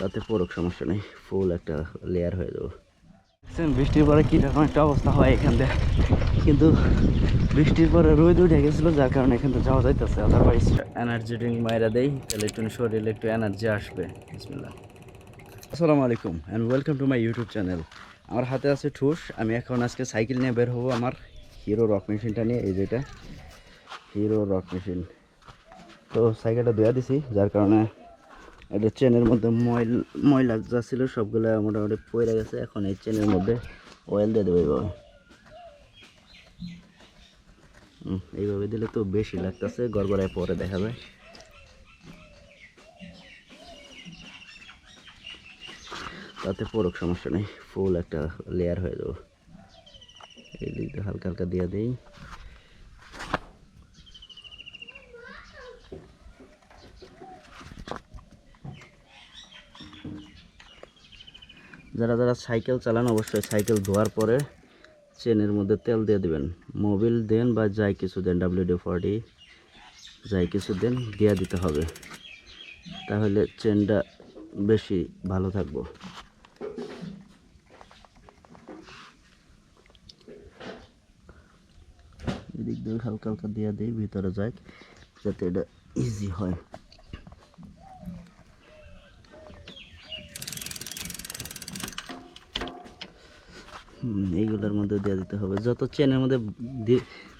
তাতে পড়ুক সমস্যা নেই ফুল একটা লেয়ার হয়ে যাব। বৃষ্টির পরে কীরকম একটা অবস্থা হয় এখান থেকে কিন্তু বৃষ্টির পরে রোদ উঠে গেছিল যার কারণে এখান থেকে যাওয়া যাইতেছে আদারওয়াইজ এনার্জি ড্রিঙ্ক মাইরা দেই তাহলে একটু শরীরে একটু এনার্জি আসবে। বিসমিল্লাহ। আসসালামু আলাইকুম and welcome to my YouTube channel আমার হাতে আছে ঠুস আমি এখন আজকে সাইকেল নিয়ে বের হব আমার হিরো রক মেশিনটা নিয়ে এই যেটা হিরো রক মেশিন। তো সাইকেলটা ধুয়া দিছি যার কারণে এটা চেনের মধ্যে ময়ল, ময়লা যা ছিল সবগুলো মোটামুটি পড়ে গেছে। এখন এই চেনের মধ্যে অয়েল দিয়ে দেবো এইভাবে। এইভাবে দিলে তো বেশি লাগতেছে, গড়গড়ায় পরে দেখা যায়। তাতে পড়ুক, সমস্যা নেই। ফুল একটা লেয়ার হয়ে যাব। এই দিকটা হালকা হালকা দিয়ে দিই। যারা যারা সাইকেল চালান, অবশ্যই সাইকেল ধোয়ার পরে চেনের মধ্যে তেল দিয়ে দিবেন। মোবিল দেন বা যাই কিছু দেন ডাব্লিউডি ফর্টি যাই কিছু দেন, দিয়ে দিতে হবে। তাহলে চেনটা বেশি ভালো থাকব। এদিক দিয়ে হালকা হালকা দিয়ে দিই, ভিতরে যাক, যাতে এটা ইজি হয়। এইগুলোর মধ্যে দিয়ে দিতে হবে। যত চেনের মধ্যে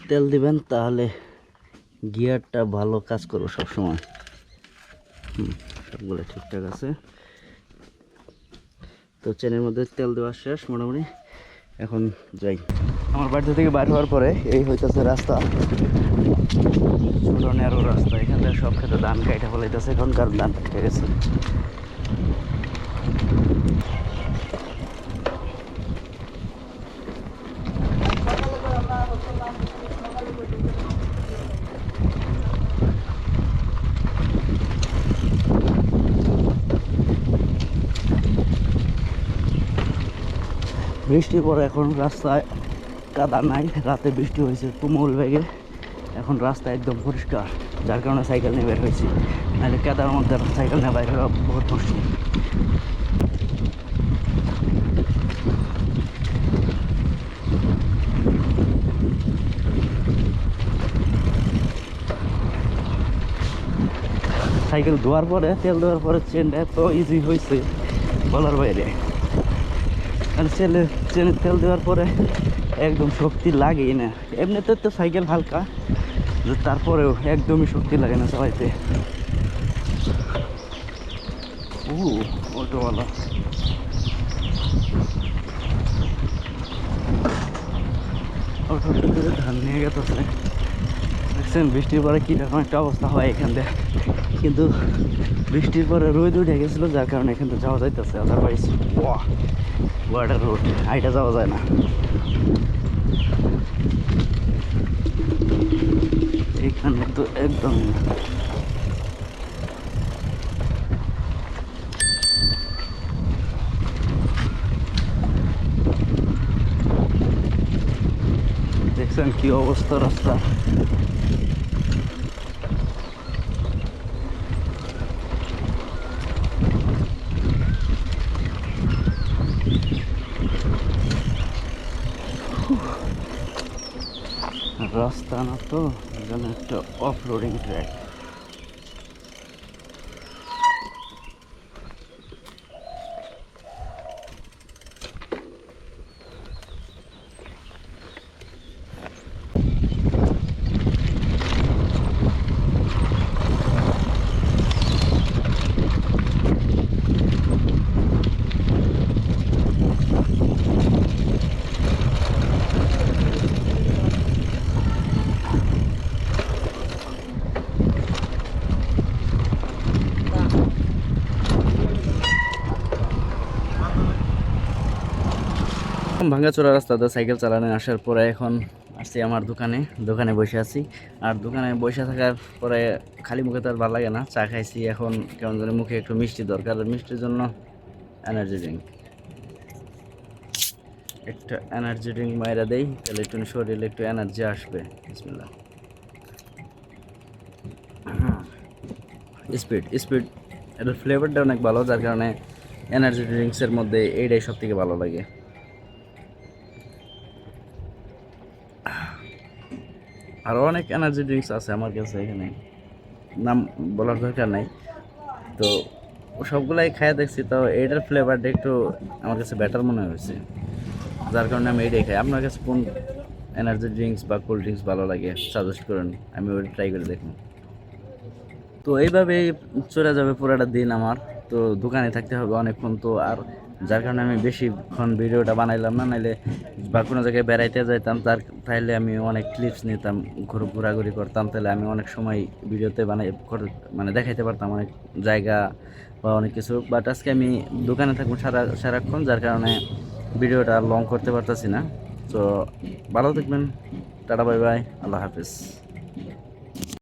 তেল দিবেন, তাহলে গিয়ারটা ভালো কাজ করবে সবসময়। হুম, সবগুলো ঠিকঠাক আছে। তো চেনের মধ্যে তেল দেওয়া শেষ, মোটামুটি। এখন যাই। আমার বাড়িতে থেকে বাইর হওয়ার পরে এই হইতেছে রাস্তা। ছোট ন্যারো রাস্তা। এখান থেকে সব ক্ষেত্রে ধান কাইটা ফেলাইতেছে এখনকার ধান কেটে গেছে? বৃষ্টির পরে এখন রাস্তায় কাদা নাই, রাতে বৃষ্টি হয়েছে তুমুল বেগে। এখন রাস্তা একদম পরিষ্কার, যার কারণে সাইকেল নিয়ে বের হয়েছি। নাহলে কাদার মধ্যে সাইকেল নিয়ে বাইরে বহুত মুশকিল। সাইকেল ধোয়ার পরে, তেল দেওয়ার পরে চেনটা এত ইজি হয়েছে, বলার বাইরে। আর চেলে চেনে তেল দেওয়ার পরে একদম শক্তি লাগেই না। এমনিতে তো সাইকেল হালকা তারপরেও একদমই শক্তি লাগে না ও অটোওয়ালা। ভিতরে ধান নিয়ে গেছে দেখছেন বৃষ্টির পরে কীরকম একটা অবস্থা হয় এখান থেকে কিন্তু বৃষ্টির পরে রোদ উঠে গেছিল, যার কারণে থেকে যাওয়া যাইতেছে। আদারওয়াইজ ওয়াটার রোড হাইটা যাওয়া যায় না। এখানে তো একদম দেখছেন কি অবস্থা রাস্তা? রাস্তা না তো এখানে একটা অফ রোডিং ট্র্যাক ভাঙ্গাচোরা রাস্তাতে সাইকেল চালানো আসার পরে এখন আসছি আমার দোকানে দোকানে বসে আছি। আর দোকানে বসে থাকার পরে খালি মুখে তো আর ভালো লাগে না, চা খাইছি এখন, কেমন যেন মুখে একটু মিষ্টি দরকার মিষ্টির জন্য এনার্জি ড্রিঙ্ক একটা এনার্জি ড্রিঙ্ক মাইরা দেই, তাহলে একটু শরীরে একটু এনার্জি আসবে, বিসমিল্লাহ। স্পিড স্পিড এটার ফ্লেভারটা অনেক ভালো, যার কারণে এনার্জি ড্রিঙ্কসের মধ্যে এইটাই সব থেকে ভালো লাগে। আরও অনেক এনার্জি ড্রিঙ্কস আছে আমার কাছে এখানে। নাম বলার দরকার নাই। তো সবগুলাই খাইয়ে দেখছি, তো এইটার ফ্লেভারটা একটু আমার কাছে বেটার মনে হয়েছে। যার কারণে আমি এইটাই খাই। আপনার কাছে কোন এনার্জি ড্রিঙ্কস বা কোল্ড ড্রিঙ্কস ভালো লাগে? সাজেস্ট করুন। আমি ওইটা ট্রাই করে দেখুন তো এইভাবেই চলে যাবে পুরোটা দিন আমার। তো দোকানে থাকতে হবে অনেকক্ষণ। তো আর যার কারণে আমি বেশিক্ষণ ভিডিওটা বানাইলাম না, নাইলে বা কোনো জায়গায় বেড়াইতে যাইতাম, তার তাইলে আমি অনেক ক্লিপস নিতাম, ঘুর ঘোরাঘুরি করতাম তাহলে আমি অনেক সময় ভিডিওতে বানাই মানে দেখাইতে পারতাম অনেক জায়গা বা অনেক কিছু। বাট আজকে আমি দোকানে থাকব সারা, সারাক্ষণ, যার কারণে ভিডিওটা লং করতে পারতাছি না। তো ভালো থাকবেন, টাটা বাই বাই আল্লাহ হাফিজ।